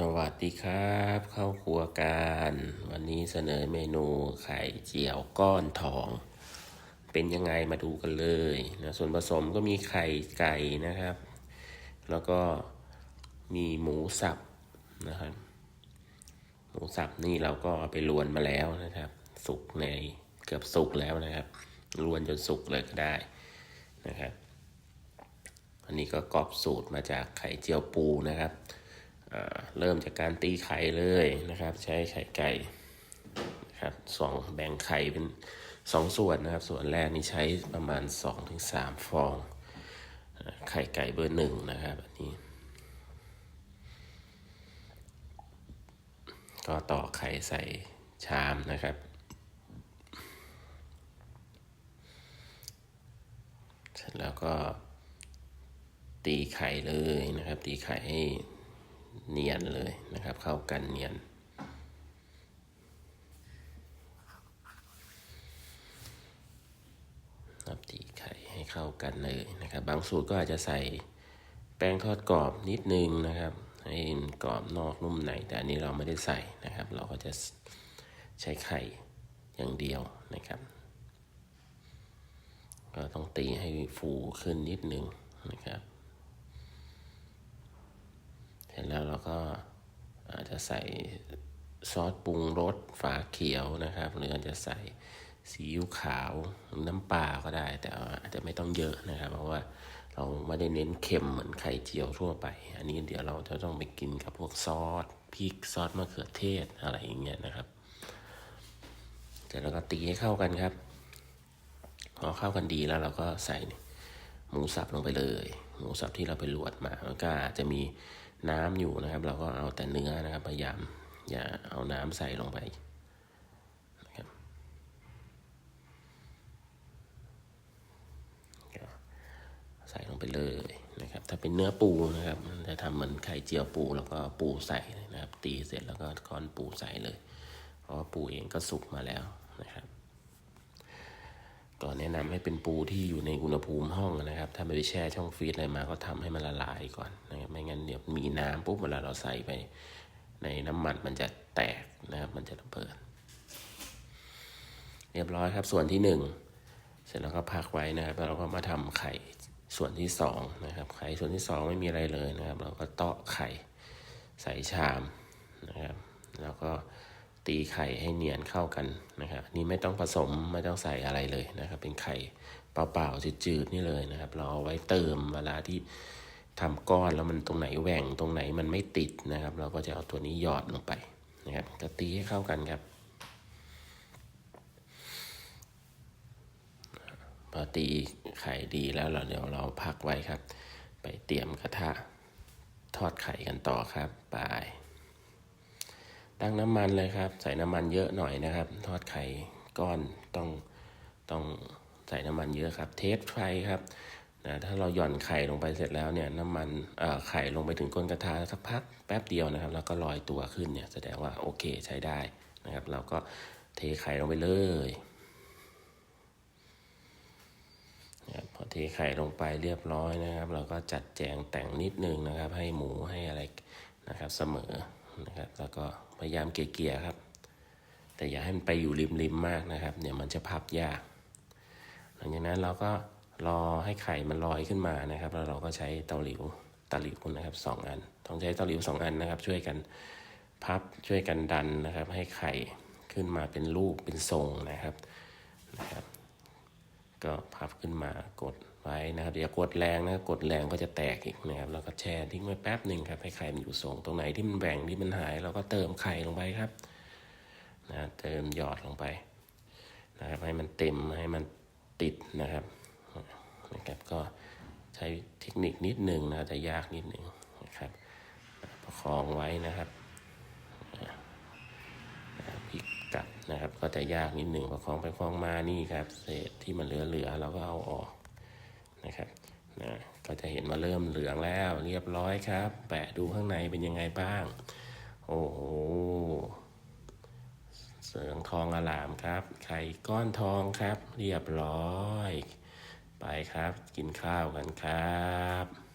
สวัสดีครับเข้าครัวกันวันนี้เสนอเมนูไข่เจียวก้อนทอง เป็นยังไงมาดูกันเลยนะส่วนผสมก็มีไข่ไก่นะครับ แล้วก็มีหมูสับนะครับ หมูสับนี่เราก็เอาไปลวนมาแล้วนะครับ สุกในเกือบสุกแล้วนะครับลวนจนสุกเลยก็ได้นะครับ อันนี้ก็กรอบสูตรมาจากไข่เจียวปูนะครับ เริ่มจากการตีไข่เลยนะครับ ใช้ไข่ไก่นะครับสองแบ่งไข่เป็นสองส่วนนะครับ ส่วนแรกนี่ใช้ประมาณสองถึงสามฟอง ไข่ไก่เบอร์หนึ่งนะครับอันนี้ ก็ต่อไข่ใส่ชามนะครับ เสร็จแล้วก็ตีไข่เลยนะครับ ตีไข่ให้ เนียนเลยนะครับ เข้ากันเนียน นับตีไข่ให้เข้ากันเลยนะครับ บางสูตรก็อาจจะใส่แป้งทอดกรอบนิดนึงนะครับ ให้กรอบนอกนุ่มใน แต่อันนี้เราไม่ได้ใส่นะครับ เราก็จะใช้ไข่อย่างเดียวนะครับ ก็ต้องตีให้ฟูขึ้นนิดนึงนะครับ ร็จแล้วเราก็อาจจะใส่ซอสปรุงรสฝาเขียวนะครับ หรืออาจจะใส่ซีอิ๊วขาวน้ำปลาก็ได้ แต่อาจจะไม่ต้องเยอะนะครับ เพราะว่าเราไม่ได้เน้นเค็มเหมือนไข่เจียวทั่วไป อันนี้เดี๋ยวเราจะต้องไปกินกับพวกซอสพริกซอสมะเขือเทศอะไรอย่างเงี้ยนะครับเสร็จแล้วก็ตีให้เข้ากันครับ พอเข้ากันดีแล้วเราก็ใส่หมูสับลงไปเลย หมูสับที่เราไปลวดมาแล้วก็จะมี น้ำอยู่นะครับ เราก็เอาแต่เนื้อนะครับ พยายามอย่าเอาน้ำใส่ลงไปนะครับใส่ลงไปเลยนะครับ ถ้าเป็นเนื้อปูนะครับจะทำเหมือนไข่เจียวปู แล้วก็ปูใส่นะครับ ตีเสร็จแล้วก็ก้อนปูใส่เลยเพราะปูเองก็สุกมาแล้วนะครับ ก็แนะนำให้เป็นปูที่อยู่ในอุณหภูมิห้องนะครับ ถ้าไม่ไปแช่ช่องฟรีซอะไรมาก็ทำให้มันละลายก่อนนะครับ ไม่งั้นเดี๋ยวมีน้ำปุ๊บเวลาเราใส่ไป ในน้ำมันมันจะแตกนะครับ มันจะระเบิด เรียบร้อยครับ ส่วนที่หนึ่งเสร็จแล้วก็พักไว้นะครับแล้วเราก็มาทำไข่ส่วนที่สองนะครับ ไข่ส่วนที่สองไม่มีอะไรเลยนะครับ เราก็เตาะไข่ใส่ชามนะครับ แล้วก็ ตีไข่ให้เนียนเข้ากันนะครับนี่ไม่ต้องผสมไม่ต้องใส่อะไรเลยนะครับ เป็นไข่เปล่าๆจืดๆนี่เลยนะครับ เราเอาไว้เติมเวลาที่ทำก้อนแล้วมันตรงไหนแหว่งตรงไหนมันไม่ติดนะครับ เราก็จะเอาตัวนี้หยอดลงไปนะครับก็ตีให้เข้ากันครับพอตีไข่ดีแล้วเราเดี๋ยวเราพักไว้ครับ ไปเตรียมกระทะทอดไข่กันต่อครับไป ตั้งน้ำมันเลยครับ ใส่น้ำมันเยอะหน่อยนะครับ ทอดไข่ก้อนต้องต้องใส่น้ำมันเยอะครับ เทสไฟครับนะถ้าเราหย่อนไข่ลงไปเสร็จแล้วเนี่ยน้ำมันไข่ลงไปถึงก้นกระทะสักพักแป๊บเดียวนะครับ แล้วก็ลอยตัวขึ้นเนี่ยแสดงว่าโอเคใช้ได้นะครับ เราก็เทไข่ลงไปเลยนะพอเทไข่ลงไปเรียบร้อยนะครับ เราก็จัดแจงแต่งนิดนึงนะครับ ให้หมูให้อะไรนะครับเสมอ นะครับ แล้วก็พยายามเกี่ยๆครับ แต่อย่าให้มันไปอยู่ริมๆมมากนะครับเดี๋ยมันจะพับยาก หลังจากนั้นเราก็รอให้ไข่มันลอยขึ้นมานะครับ แล้วเราก็ใช้เตาหลิวตะหลิวนะครับสองอัน ต้องใช้เตาหลิวสองอันนะครับ ช่วยกันพับช่วยกันดันนะครับ ให้ไข่ขึ้นมาเป็นลูกเป็นทรงนะครับนะครับ ก็พับขึ้นมากด ไว้นะครับอย่ากดแรงนะกดแรงก็จะแตกอีกนะครับแล้วก็แช่ทิ้งไว้แป๊บหนึ่งครับให้ไข่มันอยู่ทรงตรงไหนที่มันแบ่งที่มันหาย เราก็เติมไข่ลงไปครับนะเติมหยอดลงไปนะครับให้มันเต็มให้มันติดนะครับนะครับก็ใช้เทคนิคนิดหนึ่งนะจะยากนิดหนึ่งนะครับประคองไว้นะครับพลิกกลับนะครับก็จะยากนิดหนึ่งประคองไปคล้องมานี่ครับ เศษที่มันเหลือๆเราก็เอาออก นะครับนะก็จะเห็นว่าเริ่มเหลืองแล้วเรียบร้อยครับ แปะดูข้างในเป็นยังไงบ้าง โอ้โหเสืองทองอลามครับ ไข่ก้อนทองครับ เรียบร้อย ไปครับกินข้าวกันครับ